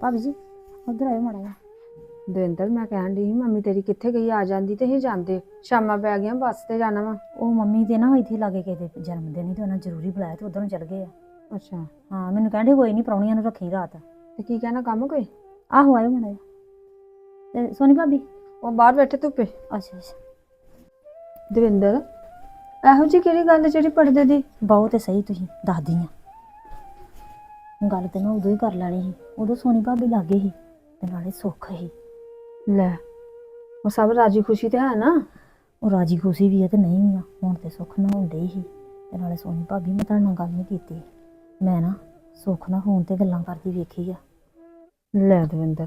ਭਾਬੀ ਜੀ ਉਧਰ ਆਇਓ ਮਾੜਾ ਜਿਹਾ। ਦਵਿੰਦਰ ਮੈਂ ਕਹਿਣ ਦੀ ਮੰਮੀ ਤੇਰੀ ਕਿੱਥੇ ਗਈ? ਆ ਜਾਂਦੀ ਤੇ ਹੀ ਜਾਂਦੇ। ਸ਼ਾਮਾਂ ਪੈ ਗਈਆਂ ਬੱਸ ਤੇ ਜਾਣਾ ਵਾ। ਉਹ ਮੰਮੀ ਦੇ ਨਾ ਇੱਥੇ ਲਾਗੇ ਕਿਸੇ ਦੇ ਜਨਮ ਦਿਨ ਹੀ ਤੇ ਉਹਨਾਂ ਜ਼ਰੂਰੀ ਬੁਲਾਇਆ ਤੇ ਉਧਰ ਚਲ ਗਏ ਆ। ਅੱਛਾ। ਹਾਂ ਮੈਨੂੰ ਕਹਿੰਦੇ ਕੋਈ ਨਹੀਂ ਪ੍ਰਾਹੁਣੀਆਂ ਨੂੰ ਰੱਖੀ ਰਾਤ। ਤੇ ਕੀ ਕਹਿਣਾ ਕੰਮ ਕੋਈ? ਆਹੋ ਆਇਓ ਮਾੜਾ ਜਿਹਾ। ਤੇ ਸੋਨੀ ਭਾਬੀ? ਉਹ ਬਾਹਰ ਬੈਠੇ ਧੁੱਪੇ। ਅੱਛਾ ਅੱਛਾ। ਦਵਿੰਦਰ ਇਹੋ ਜੀ ਕਿਹੜੀ ਗੱਲ ਜਿਹੜੀ ਪੜਦੇ ਦੀ? ਬਹੁਤ ਸਹੀ ਤੁਸੀਂ ਦੱਸਦੀ ਆ। ਗੱਲ ਤੇ ਮੈਂ ਉਦੋਂ ਹੀ ਕਰ ਲੈਣੀ ਸੀ। ਉਦੋਂ ਸੋਨੀ ਭਾਬੀ ਲਾਗੇ ਸੀ ਤੇ ਨਾਲੇ ਸੁੱਖ ਸੀ। ਲੈ ਉਹ ਸਭ ਰਾਜੀ ਖੁਸ਼ੀ ਤੇ ਹੈ ਨਾ? ਉਹ ਰਾਜੀ ਖੁਸ਼ੀ ਵੀ ਆ ਤੇ ਨਹੀਂ ਵੀ ਆ ਹੁਣ ਤੇ ਸੁੱਖ ਨਾ ਹੁੰਦੇ ਸੀ ਤੇ ਨਾਲੇ ਸੋਨੀ ਭਾਬੀ ਮੈਂ ਤੁਹਾਡੇ ਨਾਲ ਗੱਲ ਨਹੀਂ ਕੀਤੀ। ਮੈਂ ਨਾ ਸੁੱਖ ਨਾਲ ਫੋਨ ਤੇ ਗੱਲਾਂ ਕਰਦੀ ਵੇਖੀ ਆ। ਲੈ ਦਵਿੰਦਰ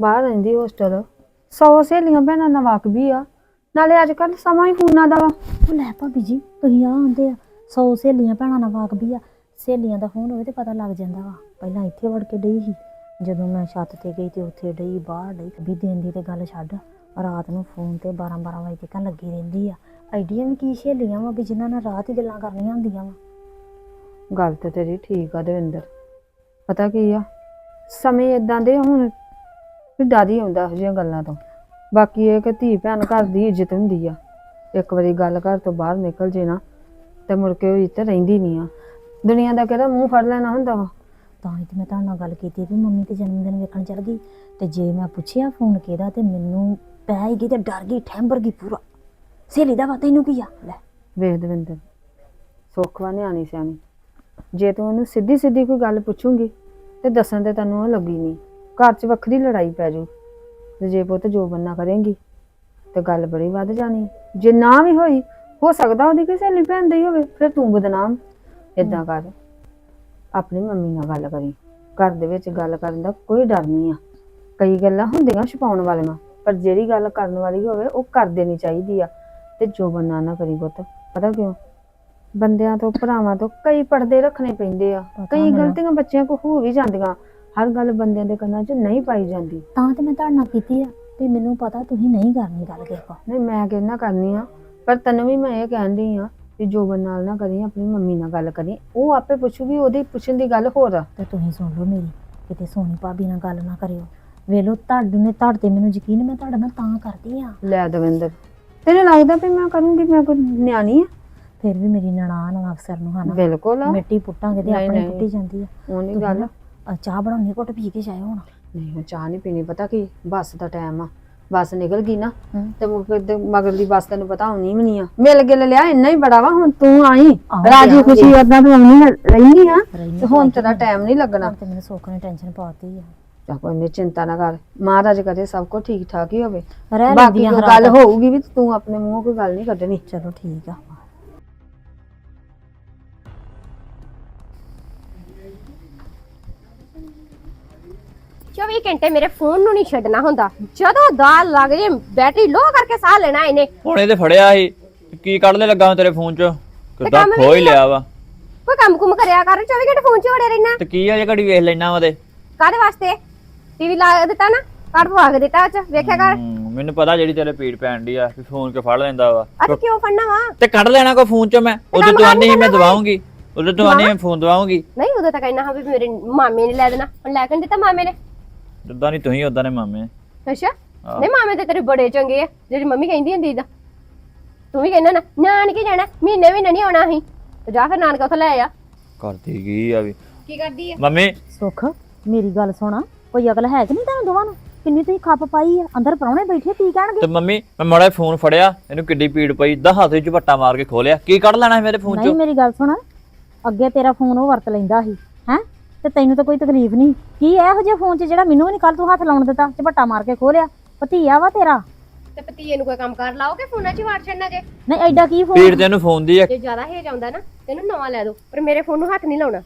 ਬਾਹਰ ਰਹਿੰਦੀ ਹੋਸਟਲ ਸੌ ਸਹੇਲੀਆਂ ਭੈਣਾਂ ਨਾਲ ਵਾਕਬੀ ਆ। ਨਾਲੇ ਅੱਜ ਕੱਲ ਸਮਾਂ ਹੀ ਫੋਨਾਂ ਦਾ ਵਾ। ਉਹ ਲੈ ਭਾਬੀ ਜੀ ਤੁਸੀਂ ਆ ਆਂਦੇ ਆ ਸੌ ਸਹੇਲੀਆਂ ਭੈਣਾਂ ਨਾਲ ਵਾਕਬੀ ਆ। ਸਹੇਲੀਆਂ ਦਾ ਫੋਨ ਹੋਵੇ ਤੇ ਪਤਾ ਲੱਗ ਜਾਂਦਾ ਵਾ। ਪਹਿਲਾਂ ਇੱਥੇ ਵੜ ਕੇ ਡਈ ਸੀ। ਜਦੋਂ ਮੈਂ ਛੱਤ ਤੇ ਗਈ ਤੇ ਉੱਥੇ ਡਈ, ਬਾਹਰ ਡਈ। ਵੀ ਦਿਨ ਦੀ ਤੇ ਗੱਲ ਛੱਡ। ਰਾਤ ਨੂੰ ਫੋਨ ਤੇ 12 12 ਵਜੇ ਤੱਕ ਲੱਗੀ ਰਹਿੰਦੀ ਆ। ਆਈਡੀਆਂ ਵੀ ਕੀ ਸਹੇਲੀਆਂ ਵਾ ਵੀ ਜਿਨ੍ਹਾਂ ਨਾਲ ਰਾਤ ਹੀ ਗੱਲਾਂ ਕਰਨੀਆਂ ਹੁੰਦੀਆਂ ਵਾ। ਗੱਲ ਤੇ ਤੇਰੀ ਠੀਕ ਆ ਦਵਿੰਦਰ। ਪਤਾ ਕੀ ਆ? ਸਮੇਂ ਇਦਾਂ ਦੇ ਹੁਣ ਵੀ ਡਰ ਹੀ ਆਉਂਦਾ ਇਹੋ ਜਿਹੀਆਂ ਗੱਲਾਂ ਤੋਂ। ਬਾਕੀ ਇਹ ਕਿ ਧੀ ਭੈਣ ਘਰ ਦੀ ਇੱਜ਼ਤ ਹੁੰਦੀ ਆ। ਇੱਕ ਵਾਰੀ ਗੱਲ ਘਰ ਤੋਂ ਬਾਹਰ ਨਿਕਲ ਜੇ ਨਾ, ਤੇ ਮੁੜ ਕੇ ਉਹ ਇੱਜ਼ਤ ਰਹਿੰਦੀ ਨਹੀਂ ਆ। ਦੁਨੀਆ ਦਾ ਕਿਹੜਾ ਮੂੰਹ ਫੜ ਲੈਣਾ ਹੁੰਦਾ ਵਾ। ਤਾਂ ਹੀ ਤੇ ਮੈਂ ਤੁਹਾਡੇ ਨਾਲ ਗੱਲ ਕੀਤੀ ਵੀ ਮੰਮੀ ਤੇ ਜਨਮ ਦਿਨ ਵੇਖਣ ਚੱਲ ਗਈ। ਤੇ ਜੇ ਮੈਂ ਪੁੱਛਿਆ ਫੋਨ ਕਿਹਦਾ ਤੇ ਮੈਨੂੰ ਪੈ ਹੀ ਗਈ ਤੇ ਡਰ ਗਈ ਠੈਂਬਰ ਗਈ ਪੂਰਾ। ਸਹੇਲੀ ਦਾ ਵਾ ਤੈਨੂੰ ਕੀ ਆ? ਲੈ। ਵੇਖ ਦਵਿੰਦਰ ਸੁੱਖਵਾ ਨਿਆਣੀ ਸਿਆਣੀ। ਜੇ ਤੂੰ ਉਹਨੂੰ ਸਿੱਧੀ ਸਿੱਧੀ ਕੋਈ ਗੱਲ ਪੁੱਛੂਗੀ, ਤੇ ਦੱਸਣ ਤੇ ਤੈਨੂੰ ਉਹ ਲੱਗੀ ਨਹੀਂ। ਘਰ 'ਚ ਵੱਖਰੀ ਲੜਾਈ ਪੈ ਜੂ। ਤੇ ਜੇ ਪੁੱਤ ਜੋ ਬੰਨਾ ਕਰੇਂਗੀ, ਤੇ ਗੱਲ ਬੜੀ ਵੱਧ ਜਾਣੀ। ਜੇ ਨਾ ਵੀ ਹੋਈ, ਹੋ ਸਕਦਾ ਉਹਦੀ ਕਿਸੇ ਸਹੇਲੀ ਭੈਣ ਦੀ ਹੋਵੇ, ਫਿਰ ਤੂੰ ਬਦਨਾਮ। ਇਦਾਂ ਕਰ ਆਪਣੀ ਮੰਮੀ ਨਾਲ ਗੱਲ ਕਰੀ। ਘਰ ਦੇ ਵਿੱਚ ਗੱਲ ਕਰਨ ਦਾ ਕੋਈ ਡਰ ਨਹੀਂ ਆ। ਕਈ ਗੱਲਾਂ ਹੁੰਦੀਆਂ ਛੁਪਾਉਣ ਵਾਲੀਆਂ ਪਰ ਜਿਹੜੀ ਗੱਲ ਕਰਨ ਵਾਲੀ ਹੋਵੇ ਉਹ ਕਰ ਦੇਣੀ ਚਾਹੀਦੀ ਆ। ਤੇ ਜੋ ਬੰਨਾ ਨਾ ਕਰੀ ਪੁੱਤ ਪਤਾ ਕਿਉਂ? ਬੰਦਿਆਂ ਤੋਂ ਭਰਾਵਾਂ ਤੋਂ ਕਈ ਪਰਦੇ ਰੱਖਣੇ ਪੈਂਦੇ ਆ। ਕਈ। ਗਲਤੀਆਂ ਬੱਚਿਆਂ ਕੋ ਹੋ ਵੀ ਜਾਂਦੀਆਂ। ਹਰ ਗੱਲ ਬੰਦਿਆਂ ਦੇ ਕੰਨਾਂ 'ਚ ਨਹੀਂ ਪਾਈ ਜਾਂਦੀ। ਤਾਂ ਤੇ ਮੈਂ ਤੁਹਾਡੇ ਨਾਲ ਕੀਤੀ ਆ ਵੀ ਮੈਨੂੰ ਪਤਾ ਤੁਸੀਂ ਨਹੀਂ ਕਰਨੀ ਗੱਲ ਕਿਸੇ ਕੋ ਨਹੀਂ ਮੈਂ ਕਿਹਨਾ ਕਰਨੀ ਆ ਪਰ ਤੈਨੂੰ ਵੀ ਮੈਂ ਇਹ ਕਹਿੰਦੀ ਆ ਕਿ ਜੋਬਨ ਨਾਲ ਨਾ ਕਰੀ ਆਪਣੀ ਮੰਮੀ ਨਾਲ ਗੱਲ ਕਰੀ। ਉਹ ਆਪੇ ਪੁੱਛੂਗੀ ਉਹਦੀ ਪੁੱਛਣ ਦੀ ਗੱਲ ਹੋਰ ਆ। ਤੇ ਤੁਸੀਂ ਸੁਣ ਲਓ ਮੇਰੀ ਕਿਤੇ ਸੋਨੀ ਭਾਬੀ ਨਾਲ ਗੱਲ ਨਾ ਕਰਿਓ। ਵੇਲੋ ਤੁਹਾਡੇ ਨੇ ਤੁਹਾਡੇ ਤੇ ਮੈਨੂੰ ਯਕੀਨ ਮੈਂ ਤੁਹਾਡੇ ਨਾਲ ਤਾਂ ਕਰਦੀ ਆ। ਲੈ ਦਵਿੰਦਰ ਤੈਨੂੰ ਲੱਗਦਾ ਵੀ ਮੈਂ ਕਰੂੰਗੀ ਮੈਂ ਕੋਈ ਨਿਆਣੀ ਆ? ਫਿਰ ਵੀ ਮੇਰੀ ਨਨਾਣ ਨੂੰ ਅਫਸਰ ਨੂੰ ਹਨਾ? ਬਿਲਕੁਲ ਮਿੱਟੀ ਪੁੱਟਾਂਗੇ ਤੇ ਆਪਣੀ। ਪੁੱਟੀ ਜਾਂਦੀ ਆ। ਉਹ ਨਹੀਂ ਤੁਸੀਂ ਗੱਲ। ਚਾਹ ਬਣਾਉਣੀ ਘੁੱਟ ਪੀ ਕੇ ਜਾਇਓ ਹੁਣ। ਨਹੀਂ ਚਾਹ ਨਹੀਂ ਪੀਣੀ ਪਤਾ ਕੀ? ਬੱਸ ਦਾ ਟਾਈਮ ਆ। ਬੱਸ ਨਿਕਲ ਗਈ ਨਾ। ਤੇ ਮੁੜ ਕੇ ਮਗਰਲੀ ਬੱਸ ਤੈਨੂੰ ਪਤਾ ਆਉਣੀ ਵੀ ਨਹੀਂ ਆ। ਮਿਲ ਗਿਲ ਲਿਆ ਇੰਨਾ ਹੀ ਬੜਾ ਵਾ ਹੁਣ ਤੂੰ ਆਈ। ਰਾਜੀ। ਖੁਸ਼ੀ ਓਦਾਂ ਤੂੰ ਆਉਣੀ ਰਹਿੰਦੀ ਆ ਤੇ ਹੁਣ ਤਾਂ ਤੇਰਾ ਟਾਈਮ ਨਹੀਂ ਲੱਗਣਾ। ਹੁਣ ਤੇ ਮੈਨੂੰ ਸੁੱਖ ਨੇ ਟੈਨਸ਼ਨ ਪਾਤੀ ਆ। ਚਾ ਕੋਈ ਨੀ ਚਿੰਤਾ ਨਾ ਕਰ। ਮਹਾਰਾਜ ਕਰੇ ਸਭ ਕੁਝ ਠੀਕ ਠਾਕ ਹੀ ਹੋਵੇ। ਬਾਕੀ ਗੱਲ ਹੋਊਗੀ ਵੀ ਤੂੰ ਆਪਣੇ ਮੂੰਹੋਂ ਕੋਈ ਗੱਲ ਨਹੀਂ ਕੱਢਣੀ। ਚਲੋ ਠੀਕ ਆ। ਚੌਵੀ ਘੰਟੇ ਮੇਰੇ ਫੋਨ ਨੂੰ ਨਹੀਂ ਛੱਡਣਾ ਹੁੰਦਾ। ਜਦੋਂ ਦਾਲ ਲੱਗ ਜੇ ਬੈਟਰੀ ਲੋ ਕਰਕੇ ਸਾਹ ਲੈਣਾ ਇਹਨੇ। ਹੁਣ ਇਹਦੇ ਫੜਿਆ ਸੀ। ਕੀ ਕੱਢਨੇ ਲੱਗਾ ਤੇਰੇ ਫੋਨ 'ਚ? ਕਿੱਦਾਂ ਕੰਮ ਵੀ ਖੋ ਹੀ ਨਹੀਂ ਲਿਆ ਵਾ। ਕੋਈ ਕੰਮ ਕੁਮ ਕਰਿਆ ਕਰ 24 ਘੰਟੇ ਫੋਨ 'ਚ ਵੜੇ ਰਹਿਣਾ। ਤੇ ਕੀ ਆ ਜੇ ਘੜੀ ਵੇਖ ਲੈਣਾ ਉਹਦੇ ਕਾਦੇ ਵਾਸਤੇ? ਟੀਵੀ ਲਾ ਦਿੱਤਾ ਨਾ ਕੱਢ ਪਵਾ ਕੇ ਦਿੱਤਾ ਚ ਵੇਖਿਆ ਕਰ। ਹਮ, ਮੈਨੂੰ ਪਤਾ ਜਿਹੜੀ ਤੇਰੇ ਪੀੜ ਪੈਣ ਦੀ ਆ ਵੀ ਫੋਨ ਕੇ ਫੜ ਲੈਂਦਾ ਵਾ। ਅਤੇ ਕਿਉਂ ਫੜਨਾ ਵਾ? ਤੇ ਕੱਢ ਲੈਣਾ ਕੋ ਫੋਨ 'ਚ ਮੈਂ ਉਦੋਂ ਤੂੰ ਆਨੀ ਸੀ ਮੈਂ ਦਵਾਉਂਗੀ। ਉਦੋਂ ਤੂੰ ਆਨੀ ਮੈਂ ਫੋਨ ਦਵਾਉਂਗੀ। ਨਹੀਂ ਉਦੋਂ ਤਾਂ ਕਹਿਣਾ ਹਾਂ ਵੀ ਮੇਰੇ ਮਾਮੇ ਨੇ ਲੈ ਦੇਣਾ ਹੁਣ ਲੈ ਕੇ ਨੀ ਦਿੱਤਾ ਮਾਮੇ ਨੇ। ਜਿੱਦਾਂ ਨਹੀਂ ਤੁਸੀਂ ਉਦਾਂ ਨੇ ਮਾਮੇ। ਅੱਛਾ? ਆਹ। ਨਹੀਂ ਮਾਮੇ ਤੇ ਤੇਰੇ ਬੜੇ ਚੰਗੇ ਆ ਜਿਹੜੀ ਮੰਮੀ ਕਹਿੰਦੀ ਹੁੰਦੀ ਦਾ ਤੂੰ। ਵੀ ਕਹਿੰਦਾ ਨਾ ਨਾਨਕੇ ਜਾਣਾ ਮਹੀਨੇ ਵੀ ਨਹੀਂ ਆਉਣਾ ਅਸੀਂ। ਤੇ ਜਾ ਫਿਰ ਨਾਨਕਾ ਉੱਥੇ ਲੈ ਆ। ਕਰਦੀ ਗਈ ਆ ਵੀ? ਕੀ ਕਰਦੀ ਆ? ਮੰਮੀ। ਸੁੱਖ ਮੇਰੀ ਗੱਲ ਸੁਣਾ। ਕੋਈ ਅਕਲ ਹੈ ਕਿ ਨਹੀਂ ਤੁਹਾਨੂੰ ਦੋਵਾਂ ਨੂੰ? ਕਿੰਨੀ ਤੁਸੀਂ ਖੱਪ ਪਾਈ ਆ? ਅੰਦਰ ਪ੍ਰਾਹੁਣੇ ਬੈਠੇ ਕੀ ਕਹਿਣਗੇ? ਤੇ ਮੰਮੀ ਮੈਂ ਮਾੜਾ ਫੋਨ ਫੜਿਆ ਇਹਨੂੰ ਕਿੱਡੀ ਪੀੜ ਪਈ ਦਾ ਹੱਥ ਵਿੱਚ ਝਪੱਟਾ ਮਾਰ ਕੇ ਖੋਲਿਆ ਕੀ ਕੱਢ ਲੈਣਾ ਸੀ ਮੇਰੇ ਫੋਨ ਨਹੀਂ 'ਚੋਂ? ਮੇਰੀ ਗੱਲ ਸੁਣ। ਅੱਗੇ ਤੇਰਾ ਫੋਨ ਉਹ ਵਰਤ ਲੈਂਦਾ ਸੀ ਹੈ? ਤੇ ਤੈਨੂੰ ਤਾਂ ਕੋਈ ਤਕਲੀਫ ਨਹੀਂ। ਕੀ ਇਹੋ ਜਿਹੇ ਫੋਨ 'ਚ ਜਿਹੜਾ ਮੈਨੂੰ ਵੀ ਨਹੀਂ ਕੱਲ ਤੂੰ ਹੱਥ ਲਾਉਣ ਦਿੱਤਾ ਝਪੱਟਾ ਮਾਰ ਕੇ ਖੋਲਿਆ ਭਤੀਆ ਵਾ ਤੇਰਾ। ਤੇ ਪਤੀਏ ਨੂੰ ਕੋਈ ਕੰਮ ਕਰ ਲਾਓਗੇ ਫੋਨਾਂ 'ਚ ਹੀ ਵਾੜ ਛੱਡਣਾ ਜੇ? ਨਹੀਂ ਐਡਾ ਕੀ ਫੋਨ? ਪੀੜ ਤੇ ਇਹਨੂੰ ਫੋਨ ਦੀ ਆ ਜੇ ਜ਼ਿਆਦਾ ਹੇਜ ਆਉਂਦਾ ਨਾ ਤੈਨੂੰ ਨਵਾਂ ਲੈ ਦੋ ਪਰ ਮੇਰੇ ਫੋਨ ਨੂੰ ਹੱਥ ਨਹੀਂ ਲਾਉਣਾ।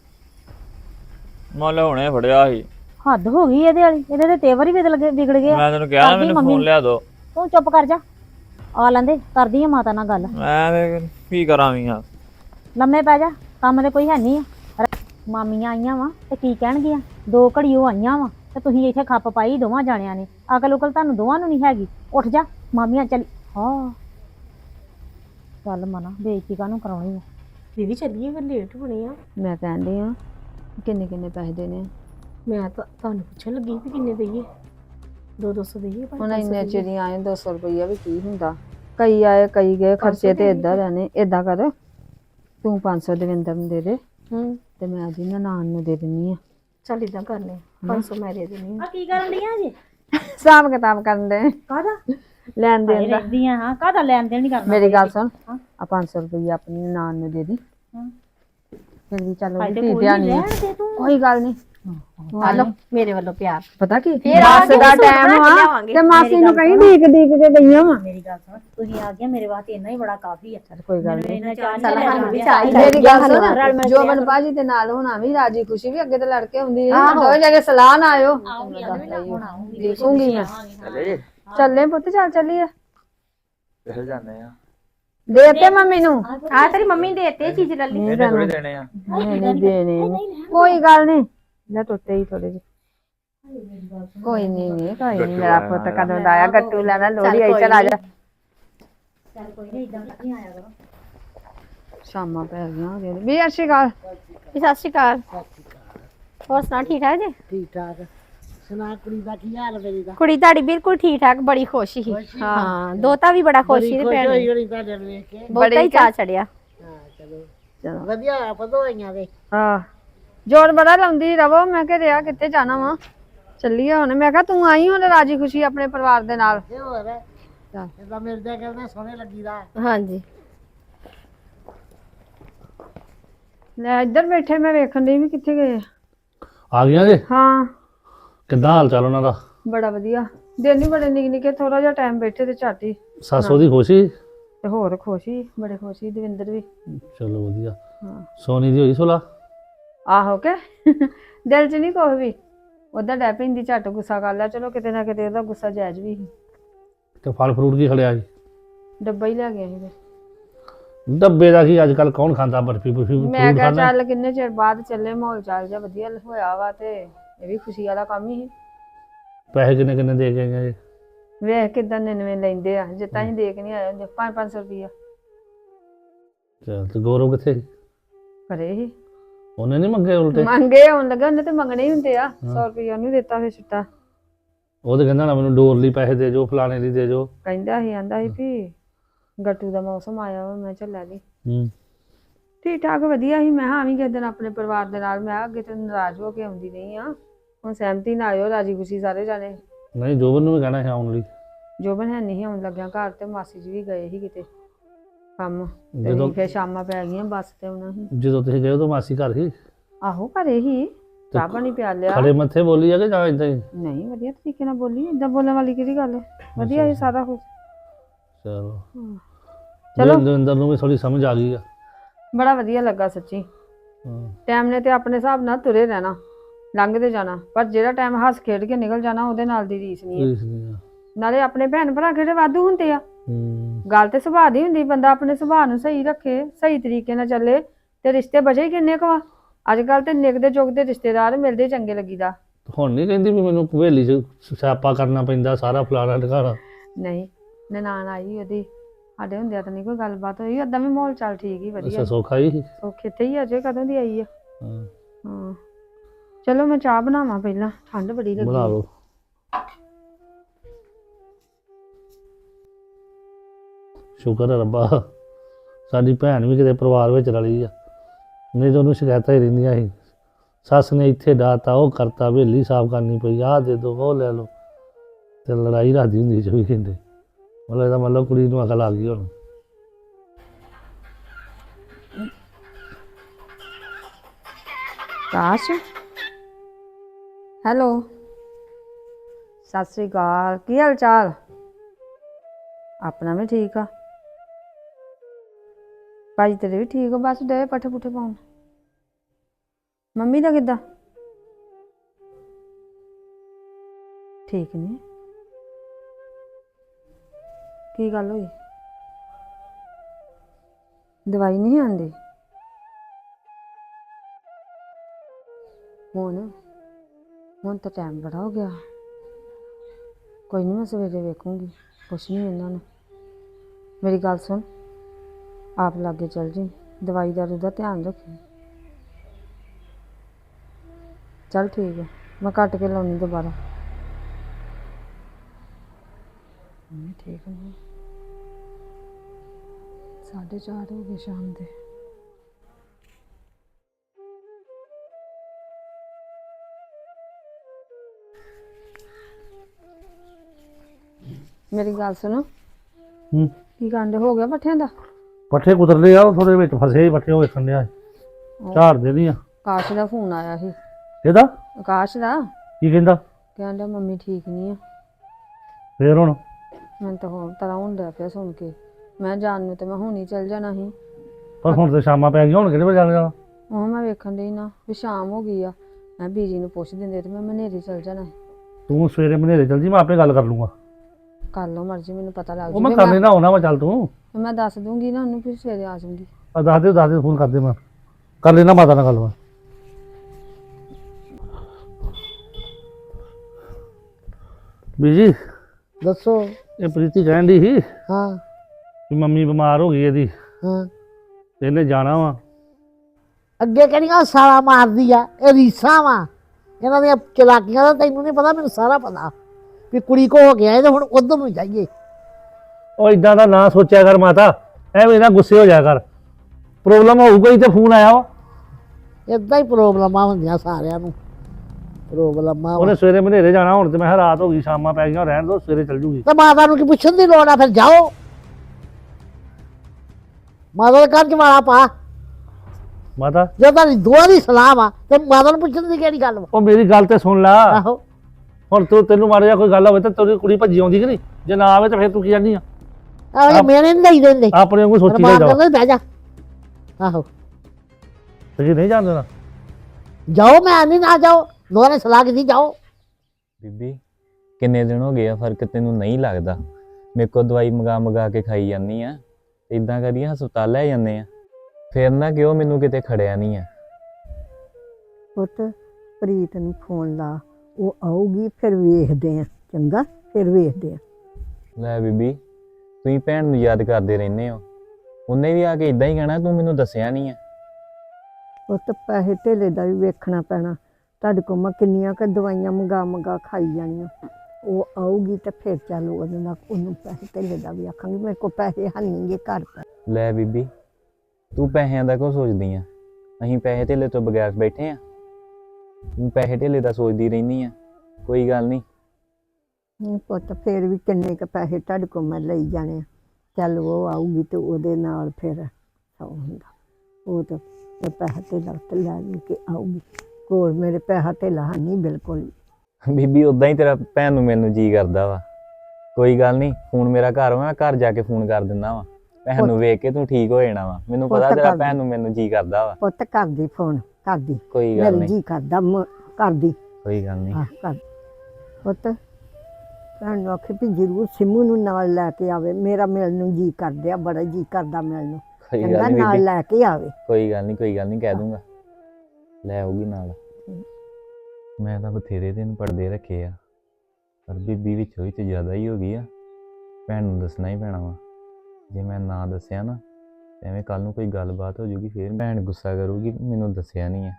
ਮੰਨ ਹੁਣੇ ਫੜਿਆ ਸੀ। ਹੱਦ ਹੋ ਗਈ ਇਹਦੇ ਵਾਲੀ ਇਹਦੇ ਤੇ ਤੇਵਰ ਹੀ ਵਿਗੜ ਗਏ ਵਿਗੜ ਗਏ ਆ। ਮੈਂ ਤੈਨੂੰ ਕਿਹਾ ਨਾ ਕਰਦੀ ਮੈਨੂੰ ਮੰਮੀ। ਫੋਨ ਲਿਆ ਦੋ। ਤੂੰ ਚੁੱਪ ਕਰ ਜਾ। ਆ ਲੈਂਦੇ ਕਰਦੀ ਆ ਮਾਤਾ ਨਾਲ ਗੱਲ। ਮੈਂ ਤੇ ਕੀ ਕਰਾਂ ਵੀ ਆ। ਲੰਮੇ ਪੈ ਜਾ ਕੰਮ ਤੇ ਕੋਈ ਹੈ ਨਹੀਂ ਆ। ਮਾਮੀਆਂ ਆਈਆਂ ਵਾ ਤੇ ਕੀ ਕਹਿਣਗੀਆਂ? ਦੋ ਘੜੀ ਉਹ ਆਈਆਂ ਵਾ ਤੇ ਤੁਸੀਂ ਇੱਥੇ ਖੱਪ ਪਾਈ ਦੋਵਾਂ ਜਾਣਿਆਂ ਨੇ। ਅਕਲ ਉਕਲ ਤੁਹਾਨੂੰ ਦੋਵਾਂ ਨੂੰ ਨਹੀਂ ਹੈਗੀ। ਉੱਠ ਜਾ ਮਾਮੀਆਂ ਚੱਲ ਹਾਂ। ਚੱਲ ਮਨਾ ਬੇਇੱਜ਼ਤੀ ਕਾਹਨੂੰ ਕਰਾਉਣੀ ਆ? ਦੀਦੀ ਚੱਲੀਏ ਫਿਰ ਲੇਟ ਹੋਣੇ ਆ। ਮੈਂ ਕਹਿੰਦੀ ਆ ਕਿੰਨੇ ਕਿੰਨੇ ਪੈਸੇ ਦੇਣੇ ਆ? ਮੈਂ ਤਾਂ ਤੁਹਾਨੂੰ ਪੁੱਛਣ ਲੱਗੀ ਵੀ ਕਿੰਨੇ ਦਈਏ। 2-200 ਦਈਏ ਭਾਈ ਹੁਣ ਇੰਨੇ ਚਿਰ ਹੀ ਆਏ 200 ਰੁਪਈਆ ਵੀ ਕੀ ਹੁੰਦਾ? ਕਈ ਆਏ ਕਈ ਗਏ ਖਰਚੇ ਤੇ ਇਦਾਂ ਰਹਿਣੇ। ਇਦਾਂ ਕਰ ਤੂੰ 500 ਦਵਿੰਦਰ ਨੂੰ ਦੇ ਦੇ। ਹੂੰ। ਤੇ ਮੈਂ ਜੀ ਨਾਨ ਨੂੰ ਦੇ ਦਿੰਨੀ ਆ। ਚੱਲ ਇਦਾਂ ਕਰਨੇ 500 ਮੈਂ ਦੇ ਦੇਣੀ ਆ। ਕੀ ਕਰਨ ਡੀਆਂ ਜੀ ਹਿਸਾਬ ਕਿਤਾਬ ਕਰਨ ਦੇ। ਕਾਹਦਾ? ਲੈਣ ਦੇਣ ਦਾ। ਰਹਿੰਦੀਆਂ ਹਾਂ ਕਾਹਦਾ ਲੈਣ ਦੇਣ ਨਹੀਂ ਕਰਨਾ ਮੇਰੀ ਗੱਲ ਸੁਣ ਆ 500 ਰੁਪਈਆ ਆਪਣੀ ਨਾਨ ਨੂੰ ਦੇ ਦੀ। ਹਾਂ। ਫਿਰ ਵੀ ਚੱਲ ਉਹਦੀ ਕੋਈ ਧਿਆਨੀ ਨਹੀਂ ਆ ਦੇ ਮੇਰੇ ਵੱਲੋਂ ਪਿਆਰ। ਪਤਾ ਕੀ? ਫੇਰ ਆਵਾਂਗੇ, ਦਾ ਸੂਟ ਬਣਾ ਟਾਈਮ ਕੇ ਆ ਲਿਆਵਾਂਗੇ। ਤੇ ਮਾਸੀ ਨੂੰ ਕਹੀਂ ਡੀਕ ਡੀਕ ਕੇ ਗਈਆਂ ਵਾ। ਮੇਰੀ ਗੱਲ ਸੁਣ ਤੁਸੀਂ ਆ ਗਿਆ ਮੇਰੇ ਵਾਸਤੇ ਇੰਨਾ ਹੀ ਬੜਾ ਕਾਫੀ ਆ। ਕੋਈ ਗੱਲ ਨਹੀਂ ਇੰਨਾ ਚਾਹ ਚੱਲ ਸਾਨੂੰ ਵੀ ਚਾਹ ਹੀ ਮੇਰੀ ਗੱਲ ਸੁਣ ਜੋ ਮਨ ਬਾਜੀ ਦੇ ਨਾਲ ਹੋਣਾ ਵੀ ਰਾਜੀ ਖੁਸ਼ੀ ਵੀ ਅੱਗੇ ਤੇ ਲੜ ਕੇ ਹੁੰਦੀ ਰਹੀ ਦੋ ਜਣੇ ਸਲਾਹ ਨਾ ਆਇਓ। ਦੇਖੂੰਗੀ ਮੈਂ। ਚੱਲੇ ਚੱਲੇ ਪੁੱਤ ਚੱਲ ਚੱਲੀਏ। ਕਿੱਥੇ ਜਾਂਦੇ ਆ। ਦੇਤੇ ਮੰਮੀ ਨੂੰ? ਆ ਤੇਰੀ ਮੰਮੀ ਦੇ ਦਿੱਤੇ ਚੀਜ਼ ਲੱਲੀ ਇਹਨੇ ਥੋੜੇ ਦੇਣੇ ਆ। ਨਹੀਂ ਨਹੀਂ ਦੇਣੇ। ਕੋਈ ਗੱਲ ਨਹੀਂ ਲੈ ਟੁੱਟੇ ਹੀ ਥੋੜੇ ਜਿਹੇ ਕੋਈ ਨਹੀਂ ਨਹੀਂ ਕੋਈ ਨਹੀਂ ਮੇਰਾ ਪੁੱਤ ਕਦੋਂ ਦਾ ਆਇਆ ਗੱਟੂ ਲੈਣਾ ਲੋੜੀ ਆਈ ਚਲ ਆ ਜਾ? ਚੱਲ ਕੋਈ ਨਹੀਂ ਇਦਾਂ ਨਹੀਂ ਆਇਆ ਕਰੋ ਸ਼ਾਮਾਂ ਪੈ ਗਈਆਂ ਵੀ ਸਤਿ ਸ਼੍ਰੀ ਅਕਾਲ ਜੀ? ਸਤਿ ਸ਼੍ਰੀ ਅਕਾਲ ਹੋਰ ਸੁਣਾ ਠੀਕ ਠਾਕ? ਜੀ ਠੀਕ ਠਾਕ ਸੁਣਾ ਕੁੜੀ ਦਾ ਕੀ ਹਾਲ ਮੇਰੀ ਦਾ ਕੁੜੀ ਤੁਹਾਡੀ ਬਿਲਕੁਲ ਠੀਕ ਠਾਕ? ਬੜੀ ਖੁਸ਼। ਸੀ ਹਾਂ। ਦੋਤਾ ਵੀ ਬੜਾ ਖੁਸ਼। ਸੀ ਤੇ ਭੈਣ ਹੋਈ ਹੋਣੀ ਤੁਹਾਡੇ ਨੂੰ ਵੇਖ ਕੇ ਬਹੁਤਾ ਹੀ ਚਾਹ ਚੜਿਆ ਹਾਂ ਚਲੋ ਚਲੋ ਵਧੀਆ। ਹੋਇਆ ਵਧਾਈਆਂ ਦੇ ਹਾਂ। ਜੋਰ ਬੜਾ ਲਾਉਂਦੀ ਰਵੋ ਮੈਂ ਕਿ ਰਿਆ ਕਿੱਥੇ ਜਾਣਾ ਵਾ? ਚੱਲੀਏ ਹੁਣ। ਮੈਂ ਕਿਹਾ ਤੂੰ ਆਈ ਹੁਣ ਰਾਜੀ ਖੁਸ਼ੀ ਆਪਣੇ ਪਰਿਵਾਰ ਦੇ ਨਾਲ। ਤੇ ਹੋਰ ਚੱਲ। ਇਦਾਂ ਮਿਲਦੇ ਕਰਦੇ ਸੋਹਣੇ ਲੱਗੀਦਾ। ਹਾਂਜੀ। ਲੈ ਇੱਧਰ ਬੈਠੇ ਮੈਂ ਵੇਖਣ ਦੀ ਵੀ ਕਿੱਥੇ ਗਏ ਆ। ਆ ਗਈਆਂ ਜੀ? ਹਾਂ। ਕਿੱਦਾਂ ਹਾਲ ਚਾਲ ਉਹਨਾਂ ਦਾ? ਬੜਾ ਵਧੀਆ। ਦਿਨ ਹੀ ਬੜੇ ਨਿੱਕੇ ਨਿੱਕੇ ਥੋੜਾ ਜਿਹਾ ਟਾਈਮ ਬੈਠੇ ਤੇ ਝਾਟੀ ਸੱਸ ਉਹਦੀ ਖੁਸ਼ੀ ਤੇ ਹੋਰ ਖੁਸ਼ੀ ਬੜੇ ਖੁਸ਼ੀ ਦਵਿੰਦਰ ਵੀ। ਚਲੋ ਵਧੀਆ। ਹਾਂ। ਸੋਨੀ ਦੀ ਹੋਈ ਸੁਲਾ ਆਹੋ ਕੇ? ਦਿਲ 'ਚ ਨਹੀਂ ਕੁਛ ਵੀ। ਉਹਦਾ ਡੈ ਪੈਂਦੀ ਝੱਟ ਗੁੱਸਾ ਕਰ ਲਿਆ ਚਲੋ ਕਿਤੇ ਨਾ ਕਿਤੇ ਉਹਦਾ ਗੁੱਸਾ ਜਾਇਜ਼ ਵੀ ਸੀ। ਤੇ ਫਲ ਫਰੂਟ ਕੀ ਖੜਿਆ ਜੀ ਡੱਬਾ ਹੀ ਲੈ ਗਿਆ ਸੀ। ਡੱਬੇ ਦਾ ਕੀ ਅੱਜ ਕੱਲ ਕੌਣ ਖਾਂਦਾ? ਬਰਫੀ ਬਰਫੀ ਮੈਂ ਫਰੂਟ ਕਿਹਾ ਖਾਂਦਾ? ਚੱਲ ਕਿੰਨੇ ਚਿਰ ਬਾਅਦ ਚੱਲੇ ਮਾਹੌਲ ਚਾਲ ਜਿਹਾ ਵਧੀਆ ਹੋਇਆ ਵਾ ਤੇ ਇਹ ਵੀ ਖੁਸ਼ੀ ਵਾਲਾ ਕੰਮ ਹੀ ਸੀ। ਪੈਸੇ ਕਿੰਨੇ ਕਿੰਨੇ ਦੇ ਕੇ ਆਈਆਂ ਜੀ ਵੇਖ ਕਿਦਾਂ 99 ਲੈਂਦੇ ਆ। ਜੇ ਤਾਂ ਹੀ ਦੇ ਕੇ ਨਹੀਂ ਆਏ ਹੁੰਦੇ। 5-500 ਰੁਪਈਆ। ਚੱਲ ਤੇ ਗੌਰਵ ਕਿੱਥੇ ਸੀ? ਹੀ। ਉਹਨੇ ਨਹੀਂ ਮੰਗੇ ਉਲਟੇ? ਮੰਗੇ ਆਉਣ ਲੱਗਾ ਉਹਨੇ ਤੇ ਮੰਗਣੇ ਹੀ ਹੁੰਦੇ ਆ। 100 ਰੁਪਈਆ ਉਹਨੂੰ ਦਿੱਤਾ ਫਿਰ ਸੁੱਟਾ। ਉਹ ਤੇ ਕਹਿੰਦਾ ਨਾ ਮੈਨੂੰ ਡੋਰ ਲਈ ਪੈਸੇ ਦੇ ਜੋ ਫਲਾਣੇ ਲਈ ਦੇ ਜੋ ਕਹਿੰਦਾ ਸੀ ਆਂਦਾ ਸੀ ਵੀ ਗੱਟੂ ਦਾ ਮੌਸਮ ਆਇਆ ਵਾ ਮੈਂ ਚੱਲ ਲਈ ਹੂੰ। ਠੀਕ ਠਾਕ ਵਧੀਆ ਸੀ। ਮੈਂ ਹਾਂ ਵੀ ਕਿਸੇ ਦਿਨ ਆਪਣੇ ਪਰਿਵਾਰ ਦੇ ਨਾਲ ਮੈਂ ਅੱਗੇ ਤੇ ਨਾਰਾਜ਼ ਹੋ ਕੇ ਆਉਂਦੀ ਨਹੀਂ ਆ। ਹੁਣ ਸਹਿਮਤੀ ਨਾਲ ਆਇਓ ਰਾਜੀ ਖੁਸ਼ੀ ਸਾਰੇ ਜਾਣੇ। ਨਹੀਂ ਜੋਬਨ ਨੂੰ ਵੀ ਕਹਿਣਾ ਸੀ ਆਉਣ ਲਈ। ਜੋਬਨ ਹੈ ਨਹੀਂ ਆਉਣ ਲੱਗਿਆ ਘਰ ਤੇ ਮਾਸੀ ਜੀ ਵੀ ਗਏ ਸੀ ਕਿਤੇ। ਕੰਮ। ਜਦੋਂ ਫਿਰ ਸ਼ਾਮਾਂ ਪੈ ਗਈਆਂ ਬੱਸ ਤੇ ਆਉਣਾ ਸੀ ਜਦੋਂ ਤੁਸੀਂ ਗਏ ਉਦੋਂ ਮਾਸੀ ਘਰ ਸੀ ਆਹੋ ਘਰੇ ਹੀ। ਚਾਹ ਪਾਣੀ ਪਿਆ ਲਿਆ। ਖੜੇ ਮੱਥੇ ਬੋਲੀ ਆ ਕਿ ਜਾਂ ਇਦਾਂ ਹੀ? ਨਹੀਂ ਵਧੀਆ ਤਰੀਕੇ ਨਾਲ ਬੋਲੀ। ਇਦਾਂ ਬੋਲਣ ਵਾਲੀ ਕਿਹੜੀ ਗੱਲ ਹੈ? ਵਧੀਆ ਹੀ ਸਾਰਾ ਕੁਝ। ਚਲੋ। ਚਲੋ। ਦਵਿੰਦਰ ਨੂੰ ਵੀ ਥੋੜੀ ਸਮਝ ਆ ਗਈ ਆ। ਬੜਾ ਵਧੀਆ ਲੱਗਾ ਸੱਚੀ। ਹਾਂ। ਟਾਈਮ ਨੇ ਤੇ ਆਪਣੇ ਹਿਸਾਬ ਨਾਲ ਤੁਰੇ ਰਹਿਣਾ। ਲੰਘਦੇ ਜਾਣਾ। ਪਰ ਜਿਹੜਾ ਟਾਈਮ ਹੱਸ ਖੇਡ ਕੇ ਨਿਕਲ ਜਾਣਾ ਉਹਦੇ ਨਾਲ ਦੀ ਰੀਸ ਨਹੀਂ ਹੈ। ਇਸ ਲਈ ਆ। ਨਾਲੇ ਆਪਣੇ ਭੈਣ ਭਰਾ ਕਿਹੜੇ ਵਾਧੂ ਹੁੰਦੇ ਆ? ਹੂੰ। ਗੱਲ ਤੇ ਸੁਭਾਅ ਦੀ ਹੁੰਦੀ ਬੰਦਾ ਆਪਣੇ ਸੁਭਾਅ ਨੂੰ ਸਹੀ ਰੱਖੇ ਸਹੀ ਤਰੀਕੇ ਨਾਲ ਚੱਲੇ ਤੇ ਰਿਸ਼ਤੇ ਬਚੇ ਹੀ ਕਿੰਨੇ ਕੁ ਅੱਜ ਕੱਲ ਤੇ ਨਿਕਦੇ ਚੁੱਕਦੇ ਰਿਸ਼ਤੇਦਾਰ ਮਿਲਦੇ ਚੰਗੇ ਲੱਗੀਦਾ ਹੁਣ ਨਹੀਂ ਕਹਿੰਦੀ ਵੀ ਮੈਨੂੰ ਹਵੇਲੀ 'ਚ ਸਿਆਪਾ ਕਰਨਾ ਪੈਂਦਾ ਸਾਰਾ ਫਲਾਣਾ ਢਕਾਣਾ। ਨਹੀਂ ਨਨਾਣ ਆਈ ਉਹਦੀ ਸਾਡੇ ਹੁੰਦਿਆਂ ਤਾਂ ਨਹੀਂ ਕੋਈ ਗੱਲਬਾਤ ਹੋਈ ਓਦਾਂ ਵੀ ਮਾਹੌਲ ਚੱਲ ਠੀਕ ਹੀ ਅੱਛਾ ਵਧੀਆ ਸੌਖਾ ਹੀ ਸੋਖੇ ਤੇ ਹੀ ਅਜੇ ਕਦੋਂ ਦੀ ਆਈ ਆ। ਹਾਂ। ਹਾਂ। ਚਲੋ ਮੈਂ ਚਾਹ ਬਣਾਵਾਂ ਪਹਿਲਾਂ ਠੰਡ ਬੜੀ ਲੱਗੀ। ਬਣਾ ਲਓ। ਸ਼ੁਕਰ ਹੈ ਰੱਬਾ। ਸਾਡੀ ਭੈਣ ਵੀ ਕਿਤੇ ਪਰਿਵਾਰ ਵਿੱਚ ਰਲੀ ਆ। ਨਹੀਂ ਤਾਂ ਉਹਨੂੰ ਸ਼ਿਕਾਇਤਾਂ ਹੀ ਰਹਿੰਦੀਆਂ ਸੀ। ਸੱਸ ਨੇ ਇੱਥੇ ਡਾਤਾ ਉਹ ਕਰਤਾ, ਹਵੇਲੀ ਸਾਫ਼ ਕਰਨੀ ਪਈ, ਆਹ ਦੇ ਦੋ, ਉਹ ਲੈ ਲਓ। ਤੇ ਲੜਾਈ ਰੱਖਦੀ ਹੁੰਦੀ ਸੀ ਚੌਵੀ ਘੰਟੇ। ਮਤਲਬ ਇਹਦਾ ਮਤਲਬ ਕੁੜੀ ਨੂੰ ਅਕਲ ਆ ਗਈ ਹੁਣ। ਕਾਸ਼? ਹੈਲੋ। ਸਤਿ ਸ੍ਰੀ ਅਕਾਲ, ਕੀ ਹਾਲ ਚਾਲ? ਆਪਣਾ ਵੀ ਠੀਕ ਆ? ਭਾਜੀ ਤੇਰੇ ਵੀ ਠੀਕ ਆ, ਬਸ ਡੇ ਪੱਠੇ ਪੁੱਠੇ ਪਾਉਣ। ਮੰਮੀ ਦਾ ਕਿੱਦਾਂ? ਠੀਕ ਨੇ। ਕੀ ਗੱਲ ਹੋਈ? ਦਵਾਈ ਨਹੀਂ ਆਂਦੀ ਹੁਣ ਹੁਣ ਤਾਂ ਟਾਈਮ ਬੜਾ ਹੋ ਗਿਆ। ਕੋਈ ਨਹੀਂ ਮੈਂ ਸਵੇਰੇ ਵੇਖੂੰਗੀ ਕੁਛ ਨਹੀਂ ਇਹਨਾਂ ਨੂੰ। ਮੇਰੀ ਗੱਲ ਸੁਣ। ਆਪ ਲਾਗੇ ਚੱਲ ਜੀ ਦਵਾਈ ਦਾਰੂ ਦਾ ਧਿਆਨ ਰੱਖੀ। ਚੱਲ ਠੀਕ ਹੈ ਮੈਂ ਕੱਟ ਕੇ ਲਾਉਣੀ ਦੁਬਾਰਾ। ਨਹੀਂ ਠੀਕ ਨਹੀਂ ਸਾਢੇ ਚਾਰ ਹੋ ਗਏ ਸ਼ਾਮ ਦੇ। ਮੇਰੀ ਗੱਲ ਸੁਣੋ। ਹੂੰ। ਕੀ ਗੰਡ ਹੋ ਗਿਆ ਪੱਠਿਆਂ ਦਾ? ਪੱਠੇ ਕੁਤਰ ਲਏ ਆ ਥੋੜੇ ਵਿੱਚ ਫਸੇ ਪੱਠੇ ਉਹ ਵੇਖਣ ਡਿਆ ਝਾੜ ਦੇ ਨਹੀਂ ਆ। ਆਕਾਸ਼ ਦਾ ਫੋਨ ਆਇਆ ਸੀ। ਇਹਦਾ ਆਕਾਸ਼ ਦਾ? ਕੀ ਕਹਿੰਦਾ? ਕਹਿੰਦਾ ਮੰਮੀ ਠੀਕ ਨਹੀਂ ਆ। ਫੇਰ ਹੁਣ? ਮੈਂ ਤਾਂ ਹੋਰ ਤਰ੍ਹਾਂ ਹੁੰਦਾ ਪਿਆ ਸੁਣ ਕੇ। ਮੈਂ ਜਾਣ ਨੂੰ ਤੇ ਮੈਂ ਹੁਣੀ ਚੱਲ ਜਾਣਾ ਸੀ। ਪਰ ਹੁਣ ਤੇ ਸ਼ਾਮਾਂ ਪੈ ਗਈਆਂ ਹੁਣ ਕਿਹੜੇ ਵੇਲੇ ਜਾਣਾ? ਉਹ ਮੈਂ ਵੇਖਣ ਡਈ ਨਾ ਵੀ ਸ਼ਾਮ ਹੋ ਗਈ ਆ। ਮੈਂ ਬੀਜੀ ਨੂੰ ਪੁੱਛ ਦਿੰਦੇ ਤੇ ਮੈਂ ਮਨੇਰੀ ਚੱਲ ਜਾਣਾ ਸੀ। ਤੂੰ ਸਵੇਰੇ ਮਨੇਰੇ ਚੱਲ ਜੀ ਮੈਂ ਆਪੇ ਗੱਲ ਕਰ ਲੂੰਗਾ। ਕਰ ਲਓ ਮਰਜ਼ੀ ਮੈਨੂੰ ਪਤਾ ਲੱਗ ਉਹ ਮੈਂ ਕਰ ਲੈਣਾ ਹੋਣਾ ਵਾ ਚੱਲ ਤੂੰ। ਮੈਂ ਦੱਸ ਦੂੰਗੀ ਨਾ ਉਹਨੂੰ ਵੀ ਸਵੇਰੇ ਆ ਜਾਊਂਗੀ। ਆ ਦੱਸ ਦੇ ਦੱਸ ਦੇ ਫੋਨ ਕਰ ਦੇ ਮੈਂ। ਕਰ ਲੈਣਾ ਮਾਤਾ ਨਾਲ ਗੱਲ ਮੈਂ। ਬੀਜੀ ਦੱਸੋ। ਇਹ ਪ੍ਰੀਤੀ ਕਹਿਣ ਦੀ ਸੀ ਹਾਂ। ਵੀ ਮੰਮੀ ਬਿਮਾਰ ਹੋ ਗਈ ਇਹਦੀ। ਹਾਂ। ਤੇ ਇਹਨੇ ਜਾਣਾ ਵਾ। ਅੱਗੇ ਕਹਿੰਦੀਆਂ ਸਾਲਾ ਮਾਰਦੀ ਆ ਇਹ ਰੀਸਾਂ ਵਾ। ਇਹਨਾਂ ਦੀਆਂ ਚਲਾਕੀਆਂ ਦਾ ਤੈਨੂੰ ਨਹੀਂ ਪਤਾ ਮੈਨੂੰ ਸਾਰਾ ਪਤਾ। ਵੀ ਕੁੜੀ ਕੋ ਹੋ ਗਿਆ ਇਹ ਤੇ ਹੁਣ ਉਧਰ ਨੂੰ ਜਾਈਏ। ਉਹ ਇਦਾਂ ਦਾ ਨਾ ਸੋਚਿਆ ਕਰ ਮਾਤਾ ਐਵੇਂ ਨਾ ਗੁੱਸੇ ਹੋ ਜਾਇਆ ਕਰ। ਪ੍ਰੋਬਲਮ ਹੋਊਗਾ ਹੀ ਤੇ ਫੋਨ ਆਇਆ ਵਾ। ਇਦਾਂ ਹੀ ਪ੍ਰੋਬਲਮਾਂ ਹੁੰਦੀਆਂ ਸਾਰਿਆਂ ਨੂੰ। ਪ੍ਰੋਬਲਮਾਂ। ਉਹਨੇ ਸਵੇਰੇ ਮਨੇਰੇ ਜਾਣਾ ਹੁਣ ਤੇ ਮੈਂ ਕਿਹਾ ਰਾਤ ਹੋ ਗਈ ਸ਼ਾਮਾਂ ਪੈ ਗਈਆਂ ਰਹਿਣ ਦੋ ਸਵੇਰੇ ਚੱਲ ਜੂਗੀ। ਤੇ ਮਾਤਾ ਨੂੰ ਕੀ ਪੁੱਛਣ ਦੀ ਲੋੜ ਆ ਫਿਰ ਜਾਓ। ਮਾਤਾ ਦੇ ਕੰਨ ਚ ਵਾਲਾ ਪਾ। ਮਾਤਾ। ਜੇ ਤੁਹਾਡੀ ਦੋਹਾਂ ਦੀ ਸਲਾਹ ਵਾ ਤੇ ਮਾਤਾ ਨੂੰ ਪੁੱਛਣ ਦੀ ਕਿਹੜੀ ਗੱਲ ਵਾ? ਉਹ ਮੇਰੀ ਗੱਲ ਤੇ ਸੁਣ ਲਾ। ਆਹੋ। ਹੁਣ ਤੂੰ ਤੈਨੂੰ ਮਾੜਾ ਜਿਹਾ ਕੋਈ ਗੱਲ ਹੋਵੇ ਤਾਂ ਤੇਰੀ ਕੁੜੀ ਭੱਜੀ ਆਉਂਦੀ ਕਿ ਨਹੀਂ? ਜੇ ਨਾ ਆਵੇ ਤਾਂ ਫਿਰ ਤੂੰ ਕੀ ਜਾਨੀ ਆ? ਆਹੋ ਮੇਰੇ ਨਹੀਂ ਦੇਈ ਦਿੰਦੇ ਆਪਣੇ ਵਾਂਗੂ ਸੋਚੀ ਬਹਿ ਜਾ। ਆਹੋ। ਤੇ ਜੇ ਨਹੀਂ ਜਾਣਦੇ ਨਾ ਜਾਓ ਮੈਂ ਨਹੀਂ ਨਾ ਜਾਓ। ਦੋਹਾਂ ਨੇ ਸਲਾਹ ਕੀਤੀ ਜਾਓ। ਬੀਬੀ ਕਿੰਨੇ ਦਿਨ ਹੋ ਗਏ ਆ ਫ਼ਰਕ ਤੈਨੂੰ ਨਹੀਂ ਲੱਗਦਾ। ਮੇਰੇ ਕੋ ਦਵਾਈ ਮੰਗਾ ਮੰਗਾ ਕੇ ਖਾਈ ਜਾਂਦੀ ਆ। ਇਦਾਂ ਕਰੀਏ ਹਸਪਤਾਲ ਲੈ ਜਾਂਦੇ ਆ। ਫੇਰ ਨਾ ਕਿਉਂ ਮੈਨੂੰ ਕਿਤੇ ਖੜਿਆ ਨਹੀਂ ਆ? ਪੁੱਤ ਪ੍ਰੀਤ ਨੂੰ ਫੋਨ ਲਾ। ਉਹ ਆਊਗੀ ਫਿਰ ਵੇਖਦੇ ਆ ਚੰਗਾ? ਫਿਰ ਵੇਖਦੇ ਆ ਲੈ ਬੀਬੀ ਤੁਸੀਂ ਭੈਣ ਨੂੰ ਯਾਦ ਕਰਦੇ ਰਹਿੰਦੇ ਹੋ। ਉਹਨੇ ਵੀ ਆ ਕੇ ਇਦਾਂ ਹੀ ਕਹਿਣਾ ਤੂੰ ਮੈਨੂੰ ਦੱਸਿਆ ਨਹੀਂ ਆ। ਪੁੱਤ ਪੈਸੇ ਧੇਲੇ ਦਾ ਵੀ ਵੇਖਣਾ ਪੈਣਾ। ਤੁਹਾਡੇ ਕੋਲ ਮੈਂ ਕਿੰਨੀਆਂ ਕ ਦਵਾਈਆਂ ਮੰਗਾ ਮੰਗਾ ਖਾਈ ਜਾਣੀਆਂ। ਉਹ ਆਊਗੀ ਤੇ ਫਿਰ ਚੱਲ ਉਹਦੇ ਨਾਲ ਉਹਨੂੰ ਪੈਸੇ ਧੇਲੇ ਦਾ ਵੀ ਆਖਾਂਗੀ। ਮੇਰੇ ਕੋਲ ਪੈਸੇ ਹਨਣਗੇ ਘਰ ਪੈ ਲੈ ਬੀਬੀ ਤੂੰ ਪੈਸਿਆਂ ਦਾ ਕਿਉਂ ਸੋਚਦੀ ਆ? ਅਸੀਂ ਪੈਸੇ ਧੇਲੇ ਤੋਂ ਬਗੈਰ ਬੈਠੇ ਆ। ਪੈਸੇ ਧੇਲੇ ਦਾ ਸੋਚਦੀ ਰਹਿੰਦੀ ਆ ਕੋਈ ਗੱਲ ਨਹੀਂ ਨਹੀਂ ਪੁੱਤ ਫਿਰ ਵੀ ਕਿੰਨੇ ਕ ਪੈਸੇ ਤੁਹਾਡੇ ਕੋਲ ਮੈਂ ਲਈ ਜਾਣੇ ਆ। ਚੱਲ ਉਹ ਆਊਗੀ ਤੇ ਉਹਦੇ ਨਾਲ ਫਿਰ ਸੌ ਹੁੰਦਾ। ਉਹ ਤਾਂ ਤੇ ਪੈਸੇ ਤੇ ਲੈ ਲਈ ਕੇ ਆਊਗੀ। ਕੋਲ ਮੇਰੇ ਪੈਸਾ ਧੇਲਾ ਨਹੀਂ ਬਿਲਕੁਲ। ਬੀਬੀ ਉਦਾਂ ਹੀ ਤੇਰਾ ਭੈਣ ਨੂੰ ਮੈਨੂੰ ਜੀ ਕਰਦਾ ਵਾ। ਕੋਈ ਗੱਲ ਨਹੀਂ ਫੋਨ ਮੇਰਾ ਘਰ ਵਾ ਮੈਂ ਘਰ ਜਾ ਕੇ ਫੋਨ ਕਰ ਦਿੰਦਾ ਵਾ। ਭੈਣ ਨੂੰ ਵੇਖ ਕੇ ਤੂੰ ਠੀਕ ਹੋ ਜਾਣਾ ਵਾ। ਮੈਨੂੰ ਪੁੱਤ ਪਤਾ ਤੇਰਾ ਕਰ ਭੈਣ ਨੂੰ ਮੈਨੂੰ ਜੀ ਕਰਦਾ ਵਾ। ਪੁੱਤ ਕਰਦੀ ਫੋਨ। ਕਰਦੀ। ਕੋਈ ਗੱਲ ਮੇਰੀ ਨਹੀਂ। ਜੀ ਕਰਦਾ ਮ- ਕਰਦੀ। ਕੋਈ ਗੱਲ ਨਹੀਂ। ਹਾਂ ਕਰ। ਪੁੱਤ ਭੈਣ ਨੂੰ ਆਖੇ ਵੀ ਜ਼ਰੂਰ ਸਿਮੂ ਨੂੰ ਨਾਲ ਲੈ ਕੇ ਆਵੇ। ਮੇਰਾ ਮਿਲਣ ਨੂੰ ਜੀ ਕਰਦਿਆ ਬੜਾ ਜੀ ਕਰਦਾ ਮਿਲਣ ਨੂੰ। ਕੋਈ ਚੰਗਾ ਗੱਲ ਨਹੀਂ ਨਾਲ ਬੀਬੀ। ਲੈ ਕੇ ਆਵੇ। ਕੋਈ ਗੱਲ ਨਹੀਂ ਕੋਈ ਗੱਲ ਨਹੀਂ ਕਹਿ ਦੂੰਗਾ। ਲੈ ਆਊਗੀ ਨਾਲ। ਮੈਂ ਤਾਂ ਬਥੇਰੇ ਦਿਨ ਪੜਦੇ ਰੱਖੇ ਆ। ਪਰ ਬੀਬੀ ਵਿੱਚੋਂ ਵਿੱਚ ਜ਼ਿਆਦਾ ਹੀ ਹੋ ਗਈ ਆ। ਭੈਣ ਨੂੰ ਦੱਸਣਾ ਹੀ ਪੈਣਾ ਵਾ। ਜੇ ਮੈਂ ਨਾ ਦੱਸਿਆ ਨਾ ਤੇ ਐਵੇਂ ਕੱਲ ਨੂੰ ਕੋਈ ਗੱਲਬਾਤ ਹੋ ਜੂਗੀ, ਫਿਰ ਭੈਣ ਗੁੱਸਾ ਕਰੂਗੀ, ਮੈਨੂੰ ਦੱਸਿਆ ਨਹੀਂ ਹੈ